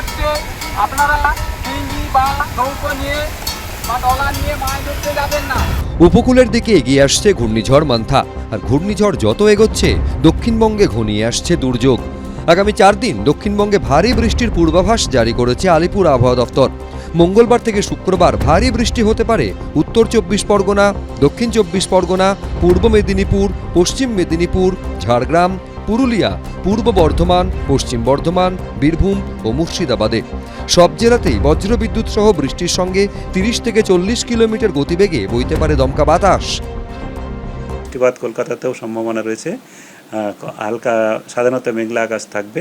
হচ্ছে আপনারা ডিঙ্গি বা নৌকো নিয়ে বা ডলা নিয়ে মাছ ধরতে যাবেন না। উপকূলের দিকে এগিয়ে আসছে ঘূর্ণিঝড় মান্থা, আর ঘূর্ণিঝড় যত এগোচ্ছে, দক্ষিণবঙ্গে ঘনিয়ে আসছে দুর্যোগ। আগামী চার দিন দক্ষিণবঙ্গে ভারী বৃষ্টির পূর্বাভাস জারি করেছে আলিপুর আবহাওয়া দফতর মঙ্গলবার থেকে শুক্রবার ভারী বৃষ্টি হতে পারে উত্তর চব্বিশ পরগনা, দক্ষিণ চব্বিশ পরগনা, পূর্ব মেদিনীপুর, পশ্চিম মেদিনীপুর, ঝাড়গ্রাম পুরুলিয়া, পূর্ব বর্ধমান, পশ্চিম বর্ধমান, বীরভূম ও মুর্শিদাবাদে। সব জেলাতেই বজ্রবিদ্যুৎ সহ বৃষ্টির সঙ্গে তিরিশ থেকে চল্লিশ কিলোমিটার গতিবেগে বইতে পারে দমকা বাতাস। বৃষ্টিপাত কলকাতাতেও সম্ভাবনা রয়েছে। হালকা সাধারণত মেঘলা আকাশ থাকবে।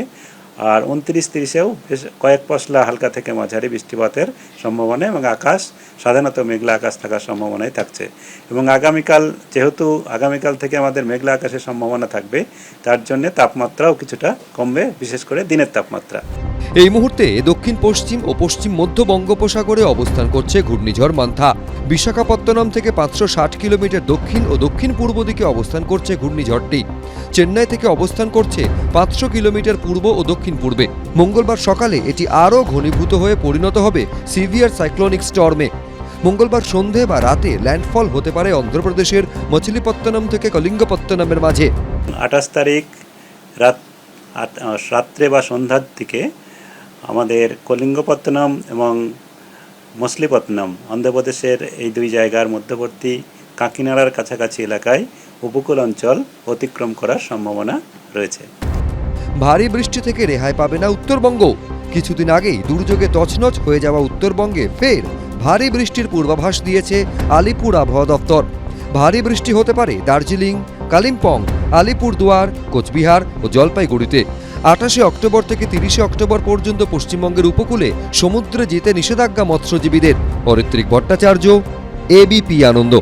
আর উনত্রিশ তিরিশেও বেশ কয়েক পশলা হালকা থেকে মাঝারি বৃষ্টিপাতের সম্ভাবনা এবং আকাশ সাধারণত মেঘলা আকাশ থাকার সম্ভাবনাই থাকছে। এবং আগামীকাল যেহেতু আগামীকাল থেকে আমাদের মেঘলা আকাশের সম্ভাবনা থাকবে, তার জন্য তাপমাত্রাও কিছুটা কমবে, বিশেষ করে দিনের তাপমাত্রা। এই মুহূর্তে দক্ষিণ পশ্চিম ও পশ্চিম মধ্য বঙ্গোপসাগরে অবস্থান করছে ঘূর্ণিঝড় মান্থা। বিশাখাপত্তনম থেকে পাঁচশো ষাট কিলোমিটার দক্ষিণ ও দক্ষিণ পূর্ব দিকে অবস্থান করছে ঘূর্ণিঝড়টি। চেন্নাই থেকে অবস্থান করছে পাঁচশো কিলোমিটার পূর্ব ও দক্ষিণ পূর্বে। মঙ্গলবার সকালে এটি আরও ঘনীভূত হয়ে পরিণত হবে সিভিয়ার সাইক্লোনিক স্টর্মে। মঙ্গলবার সন্ধে বা রাতে ল্যান্ডফল হতে পারে অন্ধ্রপ্রদেশের মছিলিপত্তনম থেকে কলিঙ্গপত্তনমের মাঝে। আঠাশ তারিখ রাত রাত্রে বা সন্ধ্যার দিকে আমাদের কলিঙ্গপত্তনম এবং মছলিপত্তনম অন্ধ্রপ্রদেশের এই দুই জায়গার মধ্যবর্তী কাকিনাড়ার কাছাকাছি এলাকায় উপকূল অঞ্চল অতিক্রম করার সম্ভাবনা রয়েছে। ভারী বৃষ্টি থেকে রেহাই পাবে না উত্তরবঙ্গ। কিছুদিন আগেই দুর্যোগে তছনছ হয়ে যাওয়া উত্তরবঙ্গে ফের ভারী বৃষ্টির পূর্বাভাস দিয়েছে আলিপুর আবহাওয়া দফতর ভারী বৃষ্টি হতে পারে দার্জিলিং, কালিম্পং, আলিপুরদুয়ার, কোচবিহার ও জলপাইগুড়িতে। আঠাশে অক্টোবর থেকে তিরিশে অক্টোবর পর্যন্ত পশ্চিমবঙ্গের উপকূলে সমুদ্রে যেতে নিষেধাজ্ঞা মৎস্যজীবীদের। অরিত্রিক ভট্টাচার্য এবিপি আনন্দ।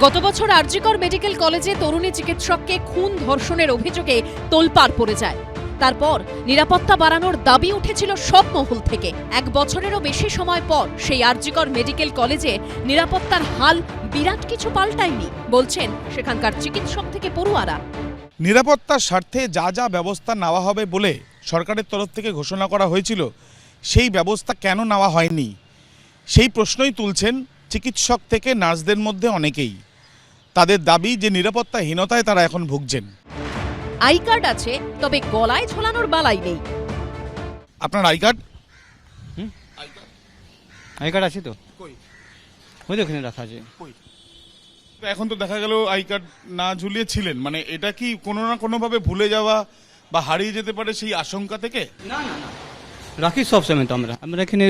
গত বছর আরজিকর মেডিকেল কলেজে তরুণী চিকিৎসককে খুন ধর্ষণের অভিযোগে তোলপাড় পড়ে যায়। তারপর নিরাপত্তা বাড়ানোর দাবি উঠেছিল সব মহল থেকে। এক বছরেরও বেশি সময় পর সেই আরজিকর মেডিকেল কলেজে নিরাপত্তার হাল বিরাট কিছু পাল্টায়নি, বলছেন সেখানকার চিকিৎসক থেকে পড়ুয়ারা। নিরাপত্তার স্বার্থে যা যা ব্যবস্থা নেওয়া হবে বলে সরকারের তরফ থেকে ঘোষণা করা হয়েছিল, সেই ব্যবস্থা কেন নেওয়া হয়নি? সেই প্রশ্নই তুলছেন চিকিৎসক থেকে নার্সদের মধ্যে অনেকেই। তাদের দাবি যে নিরাপত্তাহীনতায় তারা এখন ভুগছেন। আই কার্ড আছে তবে গলায় ঝোলানোর বালাই নেই। আপনার আই কার্ড? I card. আছে তো? কই? ওই তো ওখানে রাখা আছে। এখন তো দেখা গেল আই কার্ড না ঝুলিয়ে ছিলেন মানে এটা কি কোনো না কোনোভাবে ভুলে যাওয়া বা হারিয়ে যেতে পারে সেই আশঙ্কা থেকে? না না রাখি সব সময় তো আমরা। আমরা এখানে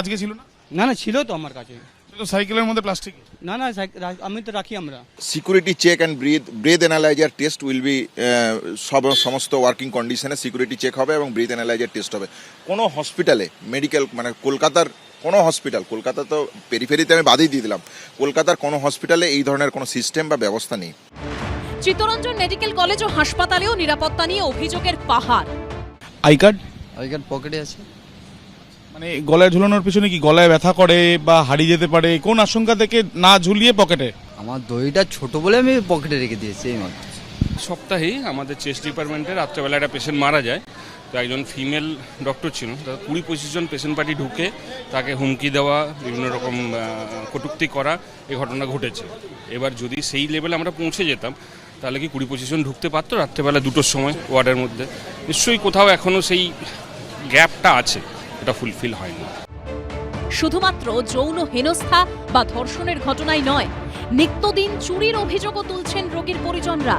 আজকে ছিল না? না না ছিল তো আমার কাছে। তো সাইকেলের মধ্যে প্লাস্টিক না না আমি তো রাখি আমরা। Security check and breath breath analyser test will be সব সমস্ত ওয়ার্কিং কন্ডিশনে সিকিউরিটি চেক হবে এবং ব্রিথ অ্যানালাইজার টেস্ট হবে। কোনো হসপিটালে মেডিকেল মানে কলকাতার কোনো হসপিটাল কলকাতা তো পেরিফেরিতে আমি বাদই দিয়ে দিলাম। কলকাতার কোনো হসপিটালে এই ধরনের কোনো সিস্টেম বা ব্যবস্থা নেই। চিত্তরঞ্জন মেডিকেল কলেজ ও হাসপাতালেও নিরাপত্তা নিয়ে অভিযোগের পাহাড়। I card? আই কার্ড পকেটে আছে। মানে গলায় ঝুলানোর পিছনে কি গলায় ব্যথা করে বা হারিয়ে যেতে পারে? কোন আশঙ্কা থেকে না ঝুলিয়ে পকেটে? আমার দইটা ছোট বলে আমি পকেটে রেখে দিয়েছি এই মাত্র। সপ্তাহেই আমাদের চেস্ট ডিপার্টমেন্টে রাত্রেবেলা একটা পেশেন্ট মারা যায়। তো একজন ফিমেল ডক্টর ছিল। তা কুড়ি পঁচিশ জন পেশেন্ট পার্টি ঢুকে তাকে হুমকি দেওয়া বিভিন্ন রকম কটূক্তি করা এই ঘটনা ঘটেছে। এবার যদি সেই লেভেলে আমরা পৌঁছে যেতাম তাহলে কি কুড়ি পঁচিশ জন ঢুকতে পারতো রাত্রেবেলা দুটোর সময় ওয়ার্ডের মধ্যে? নিশ্চয়ই কোথাও এখনও সেই গ্যাপটা আছে। এটা ফুলফিল হয়নি। শুধুমাত্র যৌন হেনস্থা বা ধর্ষণের ঘটনাই নয় নিত্যদিন চুরির অভিযোগও তুলছেন রোগীর পরিজনরা।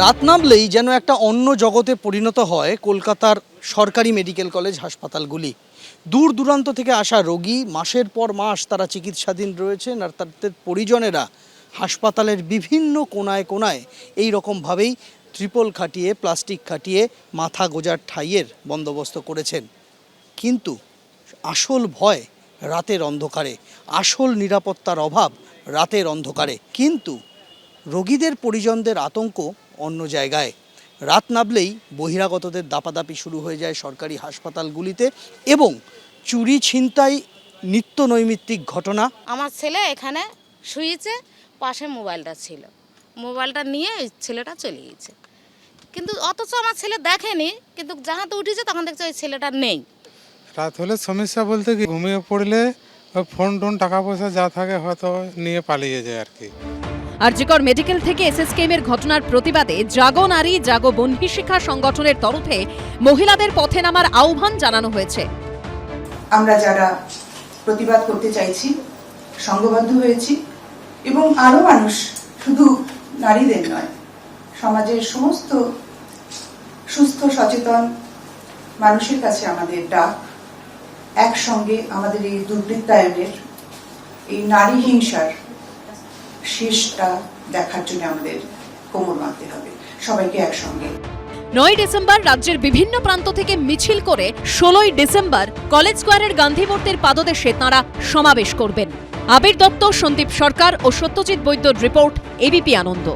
রাত নামলেই যেন একটা অন্য জগতে পরিণত হয় কলকাতার সরকারি মেডিকেল কলেজ হাসপাতালগুলি। দূর দূরান্ত থেকে আসা রোগী মাসের পর মাস তারা চিকিৎসাধীন রয়েছেন আর তাদের পরিজনেরা হাসপাতালের বিভিন্ন কোনায় কোনায় এই রকমভাবেই ত্রিপল খাটিয়ে প্লাস্টিক খাটিয়ে মাথা গোজার ঠাইয়ের বন্দোবস্ত করেছেন। কিন্তু আসল ভয় রাতের অন্ধকারে, আসল নিরাপত্তার অভাব রাতের অন্ধকারে। কিন্তু রোগীদের পরিজনদের আতঙ্ক অন্য জায়গায়। রাত নামলেই বহিরাগতদের দাপাদাপি শুরু হয়ে যায় সরকারি হাসপাতালগুলিতে এবং চুরি, ছিনতাই, নিত্য নৈমিত্তিক ঘটনা। আমার ছেলে এখানে শুয়েছে, পাশে মোবাইলটা ছিল। মোবাইলটা নিয়ে ছেলেটা চলে গেছে। কিন্তু অথচ আমার ছেলে দেখেনি, কিন্তু যাহাতে উঠেছে তখন দেখছে ওই ছেলেটা নেই। রাত হলে সমস্যা বলতে কি ঘুমিয়ে পড়লে ফোন টোন টাকা পয়সা যা থাকে হয়তো নিয়ে পালিয়ে যায় আর কি। আরজিকর মেডিকেল থেকে এসএসকেএমের ঘটনার প্রতিবাদে জাগো নারী জাগো বন্ধী শিক্ষা সংগঠনের তরফে মহিলাদের পথে নামার আহ্বান জানানো হয়েছে। আমরা যারা প্রতিবাদ করতে চাইছি সংঘবদ্ধ হয়েছি এবং আরও মানুষ শুধু নারীদের নয় সমাজের সমস্ত সুস্থ সচেতন মানুষের কাছে আমাদের ডাক একসঙ্গে আমাদের এই দুর্বৃত্তায়নের এই নারী হিংসার শেষটা দেখার জন্য আমাদের কোমর বাঁধতে হবে। সবাইকে একসঙ্গে। নয় ডিসেম্বর রাজ্যের বিভিন্ন প্রান্ত থেকে মিছিল করে ষোলোই ডিসেম্বর কলেজ স্কোয়ারের গান্ধী মূর্তির পাদদেশে তাঁরা সমাবেশ করবেন। আবির দত্ত, সন্দীপ সরকার ও সত্যজিৎ বৈদ্যর রিপোর্ট এবিপি আনন্দ।